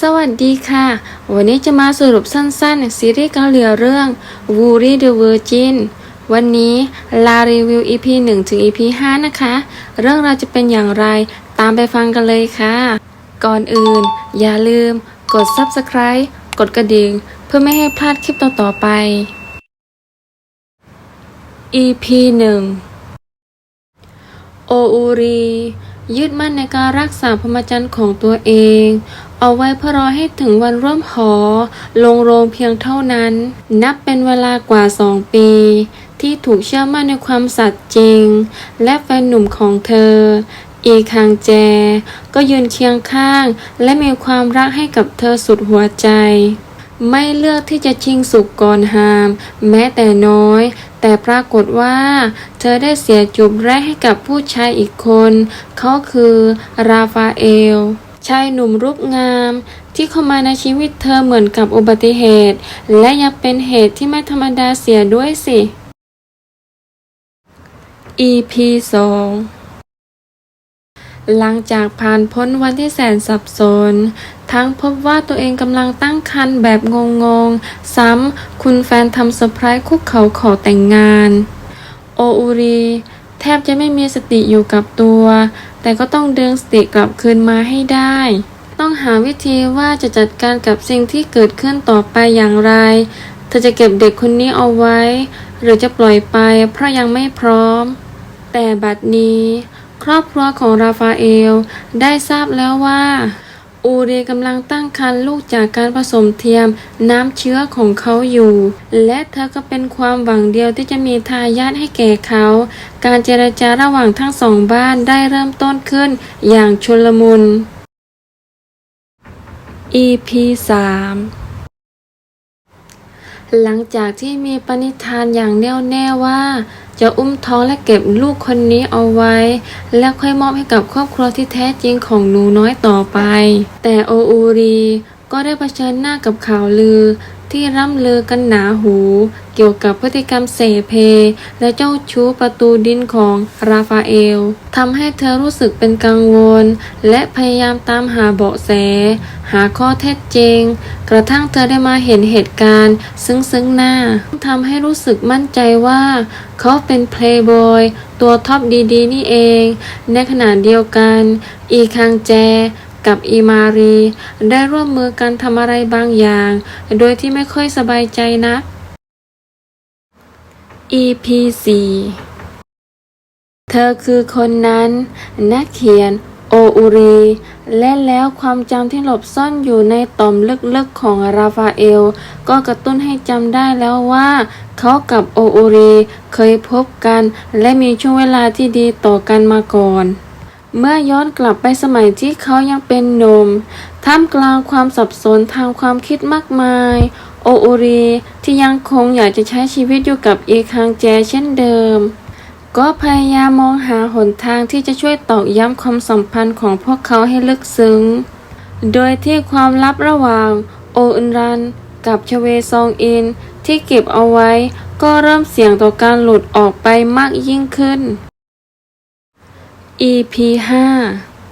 สวัสดีค่ะ วันนี้จะมาสรุปสั้นๆ ซีรีส์เกาหลีเรื่อง w o r y the Virgin วันนี้ลารีวิว EP 1 ถึง EP 5 นะคะ เรื่องราวจะเป็นอย่างไรตามไปฟังกันเลยค่ะ ก่อนอื่น อย่าลืม กด Subscribe กดกระดิ่ง เพื่อไม่ให้พลาดคลิปต่อ ๆ ไป EP 1 โออูรี ยึดมั่นในการรักษาพรหมจรรย์ของตัวเอง เอาไว้เพื่อรอให้ถึงวันร่วมหอ ลงโรงเพียงเท่านั้น นับเป็นเวลากว่าสองปี ที่ถูกเชื่อมั่นในความสัตย์จริง และแฟนหนุ่มของเธอ อีคังแจ ก็ยืนเคียงข้าง และมีความรักให้กับเธอสุดหัวใจ ไม่เลือกที่จะชิงสุกก่อนหาม แม้แต่น้อย แต่ปรากฏว่า เธอได้เสียจูบแรกให้กับผู้ชายอีกคน เขาคือราฟาเอล ชายหนุ่มรูปงาม ที่เข้ามาในชีวิตเธอเหมือนกับอุบัติเหตุ และยังเป็นเหตุที่ไม่ธรรมดาเสียด้วยสิ EP 2 หลังจากผ่านพ้นวันที่แสนสับสน ทั้งพบว่าตัวเองกำลังตั้งครรภ์แบบงงๆ ซ้ำคุณแฟนทำเซอร์ไพรส์คุกเขาขอแต่งงาน โออูรี แทบจะไม่มีสติอยู่กับตัว แต่ก็ต้องดึงสติกลับคืนมาให้ได้ ต้องหาวิธีว่าจะจัดการกับสิ่งที่เกิดขึ้นต่อไปอย่างไร เธอจะเก็บเด็กคนนี้เอาไว้ หรือจะปล่อยไปเพราะยังไม่พร้อม แต่บัดนี้ ครอบครัวของราฟาเอล ได้ทราบแล้วว่า อูรีกำลังตั้งครรภ์ลูกจากการผสมเทียมน้ำเชื้อของเขาอยู่ และเธอก็เป็นความหวังเดียวที่จะมีทายาทให้แก่เขา การเจรจาระหว่างทั้งสองบ้านได้เริ่มต้นขึ้นอย่างชุลมุน EP 3 หลังจากที่มีปณิธานอย่างแน่วแน่ว่า จะอุ้มท้องและเก็บลูกคนนี้เอาไว้ และค่อยมอบให้กับครอบครัวที่แท้จริงของหนูน้อยต่อไป แต่โออูรีก็ได้เผชิญหน้ากับข่าวลือ ที่ร่ำลือกันหนาหู เกี่ยวกับพฤติกรรมเสเพ และเจ้าชู้ประตูดินของราฟาเอลทำให้เธอรู้สึกเป็นกังวล และพยายามตามหาเบาะแส หาข้อเท็จจริง กระทั่งเธอได้มาเห็นเหตุการณ์ซึ่งซึ่งหน้าทำให้รู้สึกมั่นใจว่า เขาเป็นเพลย์บอยตัวท็อปดีๆ นี่เอง ในขณะเดียวกัน อีคังแจ กับอีมารี ได้ร่วมมือกันทำอะไรบางอย่าง โดยที่ไม่ค่อยสบายใจนัก EP 4เธอคือคนนั้น นักเขียน โออูรี และแล้วความจำที่หลบซ่อนอยู่ในต่อมลึกๆของราฟาเอล ก็กระตุ้นให้จำได้แล้วว่า เขากับโออูรี เคยพบกัน และมีช่วงเวลาที่ดีต่อกันมาก่อน เมื่อย้อนกลับไปสมัยที่เขายังเป็นหนุ่มท่ามกลางความสับสนทางความคิดมากมาย โอโอรีที่ยังคงอยากจะใช้ชีวิตอยู่กับอีคังแจเช่นเดิม ก็พยายามมองหาหนทางที่จะช่วยตอกย้ำความสัมพันธ์ของพวกเขาให้ลึกซึ้ง โดยที่ความลับระหว่างโออึนรันกับชเวซองอินที่เก็บเอาไว้ก็เริ่มเสี่ยงต่อการหลุดออกไปมากยิ่งขึ้น EP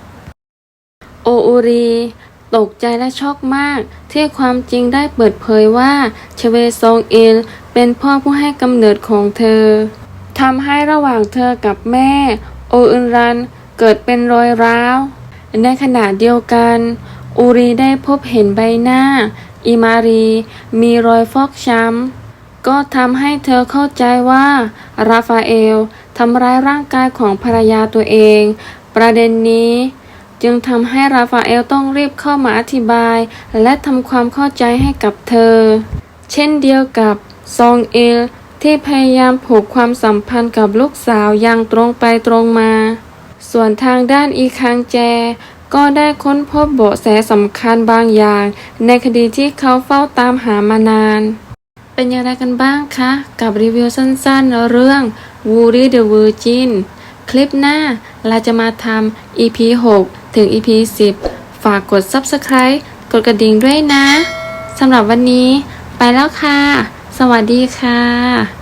5 โออูรี ตกใจและช็อกมาก ที่ความจริงได้เปิดเผยว่าชเวซองอินเป็นพ่อผู้ให้กำเนิดของเธอทำให้ระหว่างเธอกับแม่ โออึนรันเกิดเป็นรอยร้าว ในขณะเดียวกัน อูรีได้พบเห็นใบหน้า อิมารี มีรอยฟอกช้ำก็ทำให้เธอเข้าใจว่า ราฟาเอล ทำร้ายร่างกายของภรรยาตัวเอง ประเด็นนี้จึงทำให้ราฟาเอลต้องรีบเข้ามาอธิบาย และทำความเข้าใจให้กับเธอ เช่นเดียวกับซองเอลที่พยายามผูกความสัมพันธ์กับลูกสาวอย่างตรงไปตรงมา ส่วนทางด้านอีคังแจ ก็ได้ค้นพบเบาะแสสำคัญบางอย่าง ในคดีที่เขาเฝ้าตามหามานาน เป็นอย่างไรกันบ้างคะ กับรีวิวสั้นๆ เรื่อง Woody the Virgin คลิปหน้าเราจะมาทำ EP 6 ถึง EP 10 ฝากกด Subscribe กดกระดิ่งด้วยนะ สำหรับวันนี้ไปแล้วค่ะ สวัสดีค่ะ